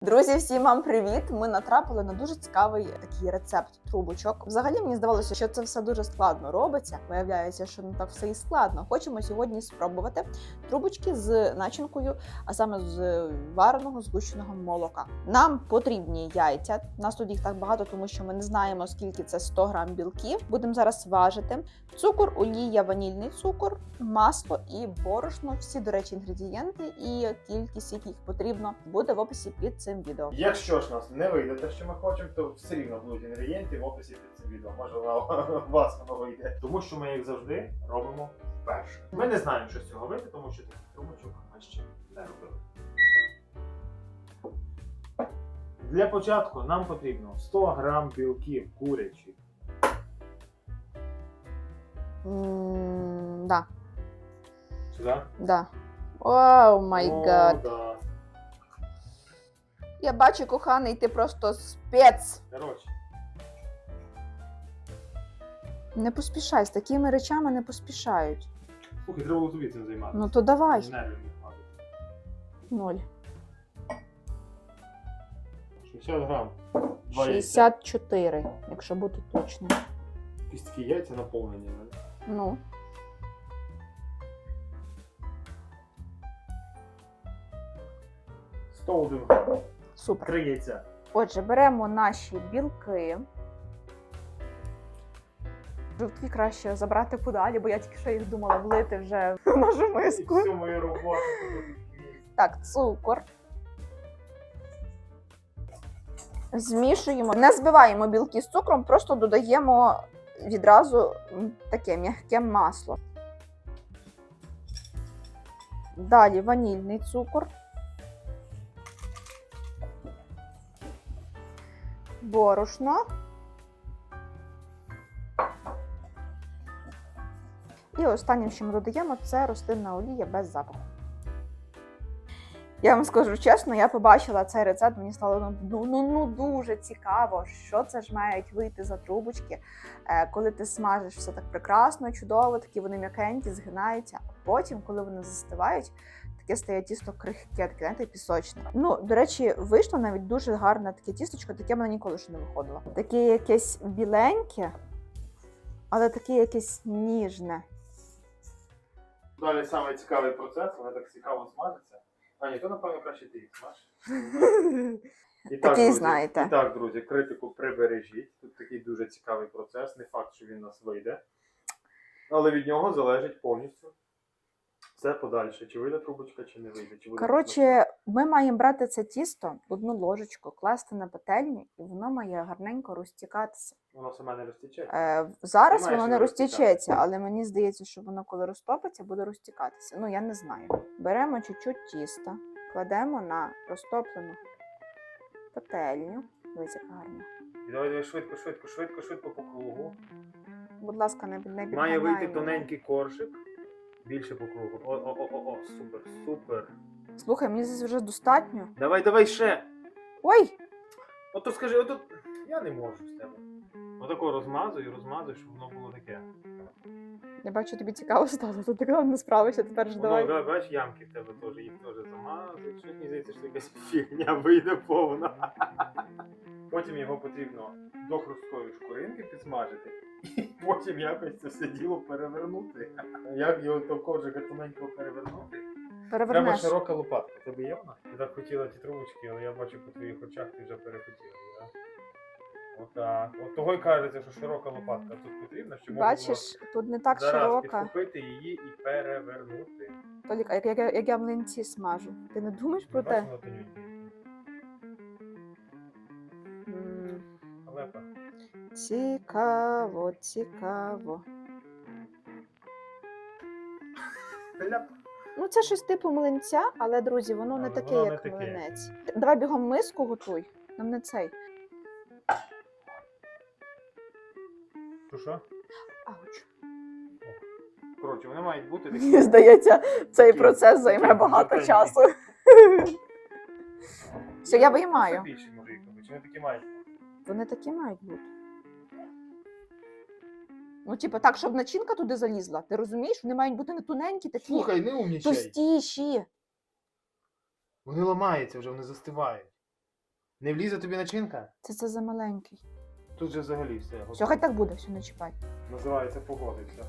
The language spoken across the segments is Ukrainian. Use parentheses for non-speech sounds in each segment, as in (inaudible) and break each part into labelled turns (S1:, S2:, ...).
S1: Друзі, всім вам привіт! Ми натрапили на дуже цікавий такий рецепт трубочок. Взагалі мені здавалося, що це все дуже складно робиться. Виявляється, що не так все і складно. Хочемо сьогодні спробувати трубочки з начинкою, а саме з вареного згущеного молока. Нам потрібні яйця. Нас тут їх так багато, тому що ми не знаємо скільки це 100 грам білків. Будемо зараз важити. Цукор, олія, ванільний цукор, масло і борошно. Всі, до речі, інгредієнти і кількість, яких потрібно, буде в описі під відео.
S2: Якщо ж нас не вийде те, що ми хочемо, то все рівно будуть інгредієнти в описі під цим відео. Може у (laughs) вас воно вийде. Тому що ми, як завжди, робимо вперше. Ми не знаємо, що з цього вийде, тому що таких трубочок ми ще не робили. Для початку нам потрібно 100 грам білків курячих.
S1: М, Да,
S2: Сюди.
S1: да. Оу май
S2: О,
S1: гад.
S2: да.
S1: Я бачу, коханий, ти просто спец.
S2: Коротше,
S1: Не поспішай, з такими речами не поспішають.
S2: слухай, треба було тобі цим займатися.
S1: Ну то давай.
S2: Нервів не хватить.
S1: Ноль.
S2: 60 грам. Два яйця.
S1: 64, якщо бути точним.
S2: Якісь такі яйця наповнені. да?
S1: Ну, –
S2: 101 грам.
S1: Супер.
S2: Три яйця.
S1: Отже, беремо наші білки. Жовтки краще забрати подалі, бо я тільки що їх думала влити вже в нашу миску.
S2: всю мою роботу.
S1: Так, цукор. Змішуємо. Не збиваємо білки з цукром, просто додаємо відразу таке м'яке масло. Далі ванільний цукор. Борошно. І останнім, що ми додаємо, це рослинна олія без запаху. Я вам скажу чесно, я побачила цей рецепт, мені стало ну, ну, ну, ну дуже цікаво, що це ж мають вийти за трубочки. Е, коли ти смажиш все так прекрасно, чудово, такі вони м'якенькі, згинаються. А потім, коли вони застивають, таке стає тісто крихке, таке, знаєте, пісочне. Ну, до речі, вийшло навіть дуже гарне таке тісточко, таке в мене ніколи ще не виходило. Таке якесь біленьке, але таке якесь ніжне.
S2: Далі саме цікавий процес, вони так цікаво смажаться. А ні, то напевно краще ти їх смаж. (laughs) І
S1: Такий
S2: друзі,
S1: знаєте.
S2: І так, друзі, критику прибережіть. Тут такий дуже цікавий процес. Не факт, що він у нас вийде. Але від нього залежить повністю все подальше. Чи вийде трубочка, чи не вийде. Чи буде
S1: Коротше, ми маємо брати це тісто, одну ложечку, класти на пательню, і воно має гарненько розтікатися.
S2: воно саме не розтіче.
S1: Е, зараз воно не розтічеться, але мені здається, що воно коли розтопиться, буде розтікатися. Ну, я не знаю. Беремо чуть-чуть тіста, кладемо на розтоплену пательню. Дивись, як гарно.
S2: І давай, давай швидко, швидко, швидко, швидко по кругу.
S1: Будь ласка, не, не
S2: Має
S1: підганяй
S2: вийти
S1: мене.
S2: тоненький коржик. Більше по кругу. О, о, о, о, о, супер, супер.
S1: Слухай, мені здесь вже достатньо.
S2: Давай, давай ще.
S1: Ой!
S2: Ото скажи, ото я не можу з тебе. Отако розмазуй, розмазуй, щоб воно було таке.
S1: Я бачу, тобі цікаво стало. Ти так не справишся, тепер ж давай.
S2: да, бачиш, ямки в тебе теж, їх теж замазуй. Щось мені здається, що якась фігня вийде повна. Потім його потрібно до хрусткої шкуринки підсмажити. І (laughs) потім якось це все діло перевернути. Як його коржика тоненького перевернути? Треба широка лопатка. Тебе є вона? Ти так хотіла ті трубочки, але я бачу по твоїх очах, ти вже перехотіла. Отак. От того й кажеться, що широка лопатка тут потрібна, щоб можна
S1: Бачиш, тут не так
S2: зараз
S1: широка.
S2: підхопити її і перевернути.
S1: Толік, а як, як, я- як я млинці смажу. Ти не думаєш про те?
S2: тонюньке?
S1: Цікаво, цікаво. Ну, це щось типу млинця, але, друзі, воно не таке,
S2: воно не
S1: як
S2: таке.
S1: млинець. Давай бігом миску готуй. Нам не цей.
S2: Що що?
S1: Ауч.
S2: Коротше, вони мають бути такі.
S1: Мені здається, цей
S2: Такі-
S1: процес займе
S2: такі
S1: багато часу. Все, я виймаю.
S2: це Більше може їх робити. Вони такі мають. бути.
S1: Вони такі мають бути. Ну, типу, так, щоб начинка туди залізла. Ти розумієш? Вони мають бути не тоненькі, такі
S2: Слухай, не умнічай.
S1: товстіші.
S2: Вони ламаються вже, вони застивають. Не влізе тобі начинка?
S1: Це це за маленький.
S2: Тут же взагалі все.
S1: Все, хай так буде, все, не чіпай.
S2: Називається погода, все.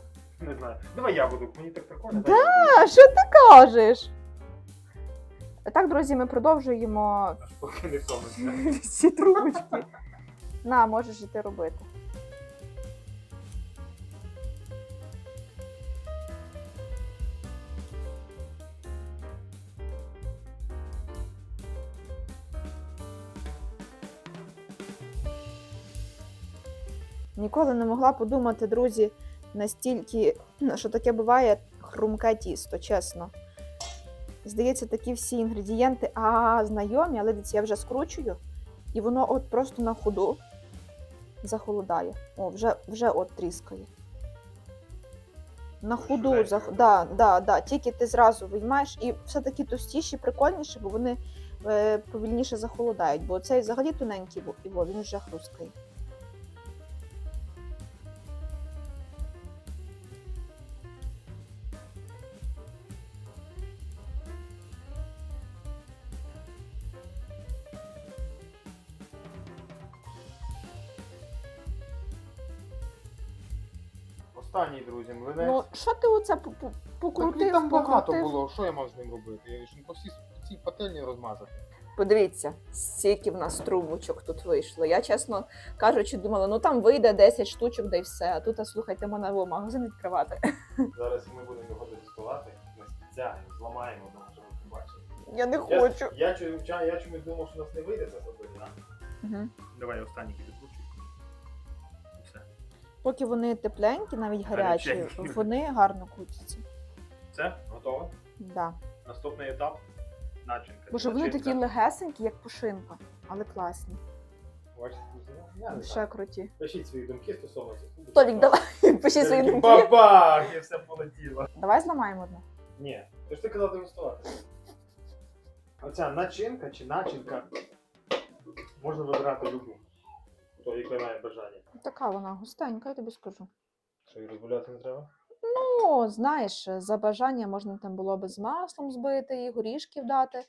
S2: Не знаю. Давай я буду, мені так прикольно.
S1: Да, А що ти кажеш? Так, друзі, ми продовжуємо
S2: Аж поки не втомиться. (laughs)
S1: всі трубочки. На, можеш іти робити. Ніколи не могла подумати, друзі, настільки, (clears throat) що таке буває хрумке тісто, чесно. Здається, такі всі інгредієнти а, знайомі, але дивіться, я вже скручую, і воно от просто на ходу захолодає. О, вже, вже от тріскає. На ходу, зах... да, да, да. тільки ти зразу виймаєш, і все таки товстіші, прикольніші, бо вони е, повільніше захолодають, бо цей взагалі тоненький, і він вже хрусткає.
S2: Друзі, млинець.
S1: Ну, що ти оце по- по-
S2: Так
S1: покрутив?
S2: він там багато
S1: покрутив?
S2: було, що я мав з ним робити? Я ж по всій цій пательні розмазати.
S1: Подивіться, скільки в нас трубочок тут вийшло. Я, чесно кажучи, думала, ну там вийде 10 штучок, да й все. А тут, а, слухайте, можна було магазин відкривати. (laughs)
S2: Зараз ми будемо його дегустувати. Ми спеціально зламаємо, тому що ви побачите.
S1: Я не
S2: Я,
S1: хочу.
S2: я, чу- ча- я чомусь думав, що у нас не вийде це зробити, да?
S1: Угу.
S2: Давай останній підкручуй.
S1: Поки вони тепленькі, навіть гарячі,
S2: Гаряченькі.
S1: вони гарно крутяться.
S2: Все, готово.
S1: Да.
S2: Наступний етап начинка.
S1: Бо що вони
S2: Начинка.
S1: такі легесенькі, як пушинка, але класні.
S2: Я не
S1: Ще
S2: знаю.
S1: круті.
S2: Пишіть свої думки стосовно цих.
S1: Толік, давай, (laughs) пиши свої думки.
S2: Бабах! І все полетіло.
S1: Давай зламаємо одне.
S2: Ні, ти ж ти казав дегустувати. Оця начинка чи начинка можна вибирати любу. Хто яке має бажання.
S1: Така вона густенька, я тобі скажу.
S2: Що і розбавляти не треба?
S1: Ну, знаєш, за бажання можна там було би з маслом збити і горішків дати.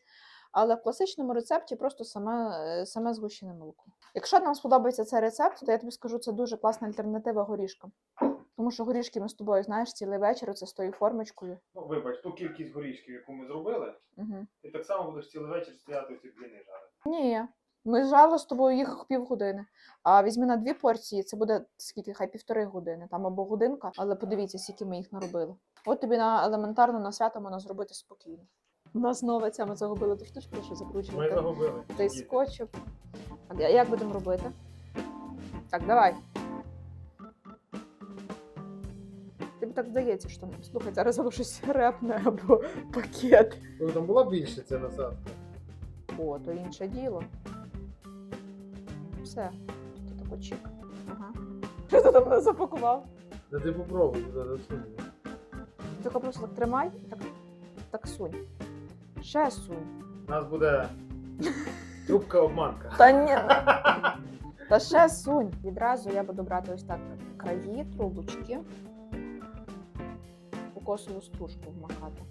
S1: Але в класичному рецепті просто саме, е, саме згущене молоко. Якщо нам сподобається цей рецепт, то я тобі скажу, це дуже класна альтернатива горішкам. Тому що горішки ми з тобою, знаєш, цілий вечір це з тою формочкою.
S2: Ну, вибач, ту кількість горішків, яку ми зробили,
S1: Угу.
S2: ти так само будеш цілий вечір стояти в ці бліни жарити.
S1: Ні, ми жали з тобою їх півгодини. А візьми на дві порції, це буде скільки, хай півтори години, там або годинка, але подивіться, скільки ми їх наробили. От тобі на елементарно на свято можна зробити спокійно. У нас нова ця ми загубили ту штучку, що
S2: Ми
S1: закручувати.
S2: загубили.
S1: Той
S2: Діти.
S1: Так, а як будемо робити? Так, давай. Тобі так здається, що слухай, зараз або щось репне, або пакет.
S2: Там була більше ця насадка.
S1: О, то інше діло. Все. Тут так очік. Ага. Що ти там запакував?
S2: Да ти попробуй, туди засунь.
S1: Тільки просто так тримай так, так сунь. Ще сунь.
S2: У нас буде трубка обманка.
S1: Та ні. Та ще сунь. Відразу я буду брати ось так краї, трубочки. Кокосову стружку вмакати.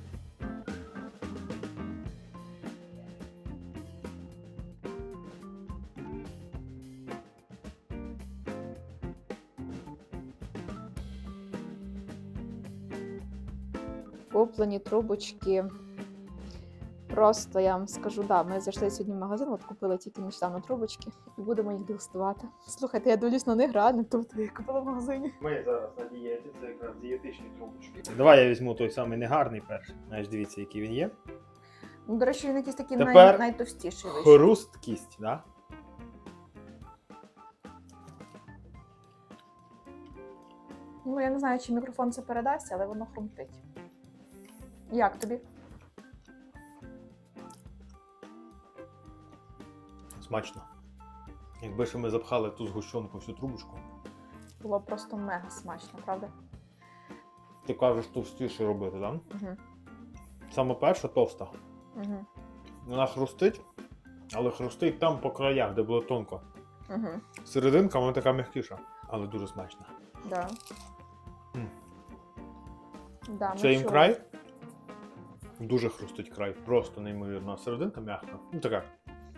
S1: Куплені трубочки. Просто я вам скажу, да, ми зайшли сьогодні в магазин, от купили тільки нещодавно трубочки і будемо їх дегустувати. Слухайте, я дивлюсь на них реально, тобто я купила в магазині.
S2: Ми зараз на дієті, це якраз дієтичні трубочки. Давай я візьму той самий негарний перший. Знаєш, дивіться, який він є.
S1: Ну, до речі, він якийсь такий
S2: Тепер
S1: най... найтовстіший вийшов.
S2: Хрусткість, да?
S1: Ну, я не знаю, чи мікрофон це передасть, але воно хрумтить. Як тобі?
S2: Смачно. Якби ще ми запхали ту згущенку всю трубочку.
S1: Було просто мега смачно, правда?
S2: Ти кажеш товстіше робити, так?
S1: Угу.
S2: Саме перша товста.
S1: Угу.
S2: Вона хрустить, але хрустить там по краях, де було тонко.
S1: Угу.
S2: Серединка вона така м'якіша, але дуже смачна.
S1: Да.
S2: М.
S1: Да, ми
S2: Це їм
S1: чули.
S2: край. Дуже хрустить край, просто неймовірно. А серединка м'яка. Ну така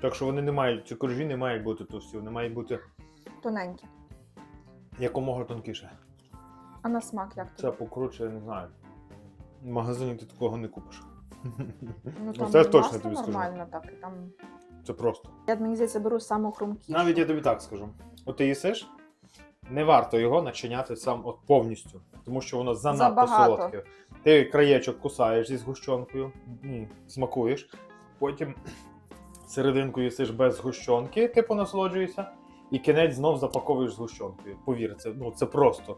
S2: Так що вони не мають, ці коржі не мають бути товсті, вони мають бути
S1: Тоненькі.
S2: якомога тонкіше.
S1: А на смак як
S2: Це покруче, я не знаю. В магазині ти такого не купиш.
S1: Ну,
S2: Ну, це точно
S1: масло
S2: тобі скажу.
S1: нормально так. і Там...
S2: Це просто.
S1: Я, мені здається, беру саму хрумкішу.
S2: Навіть я тобі так скажу. От ти їсиш, не варто його начиняти сам от повністю, тому що воно занадто
S1: Забагато.
S2: солодке. Ти краєчок кусаєш зі згущенкою, смакуєш, потім серединку їсиш без згущенки, типу насолоджуєшся, і кінець знов запаковуєш згущенкою. Повір, це, ну, це просто.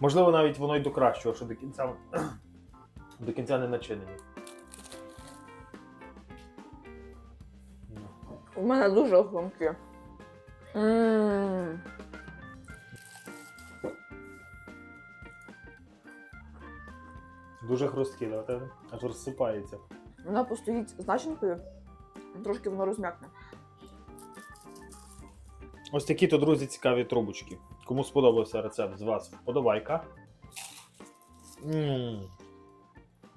S2: Можливо, навіть воно й до кращого, що до кінця, (clears throat) до кінця не начинені.
S1: У мене дуже хрумкі. М.
S2: Дуже хрусткі, да, те аж розсипається.
S1: Вона постоїть з начинкою, трошки воно розм'якне.
S2: Ось такі то, друзі, цікаві трубочки. Кому сподобався рецепт з вас, вподобайка. М.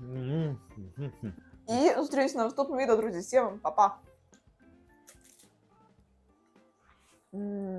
S2: М. М.
S1: І зустрінемось на наступному відео, друзі. Всім па-па! М.